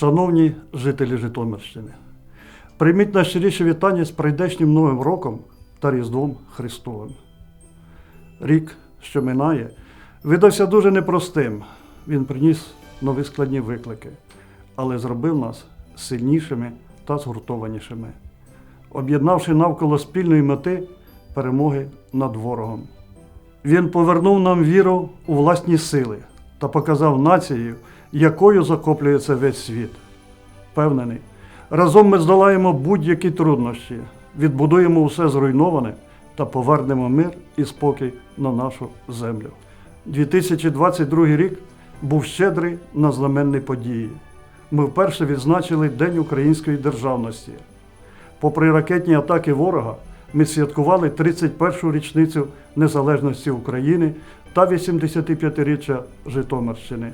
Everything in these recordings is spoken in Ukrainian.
Шановні жителі Житомирщини, прийміть найщиріше вітання з прийдешнім Новим роком та Різдвом Христовим. Рік, що минає, видався дуже непростим. Він приніс нові складні виклики, але зробив нас сильнішими та згуртованішими, об'єднавши навколо спільної мети перемоги над ворогом. Він повернув нам віру у власні сили та показав націю, якою захоплюється весь світ. Впевнений, разом ми здолаємо будь-які труднощі, відбудуємо усе зруйноване та повернемо мир і спокій на нашу землю. 2022 рік був щедрий на знаменні події. Ми вперше відзначили День української державності. Попри ракетні атаки ворога, ми святкували 31-шу річницю незалежності України та 85-річчя Житомирщини.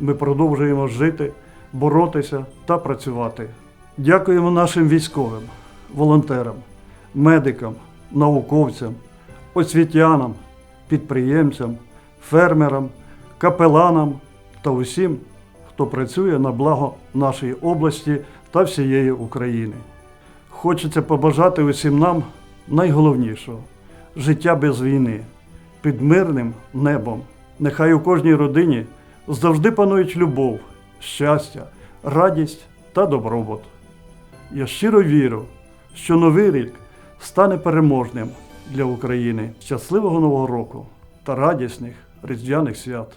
Ми продовжуємо жити, боротися та працювати. Дякуємо нашим військовим, волонтерам, медикам, науковцям, освітянам, підприємцям, фермерам, капеланам та усім, хто працює на благо нашої області та всієї України. Хочеться побажати усім нам найголовнішого життя без війни, під мирним небом. Нехай у кожній родині завжди панують любов, щастя, радість та добробут. Я щиро вірю, що новий рік стане переможним для України. Щасливого Нового року та радісних різдвяних свят!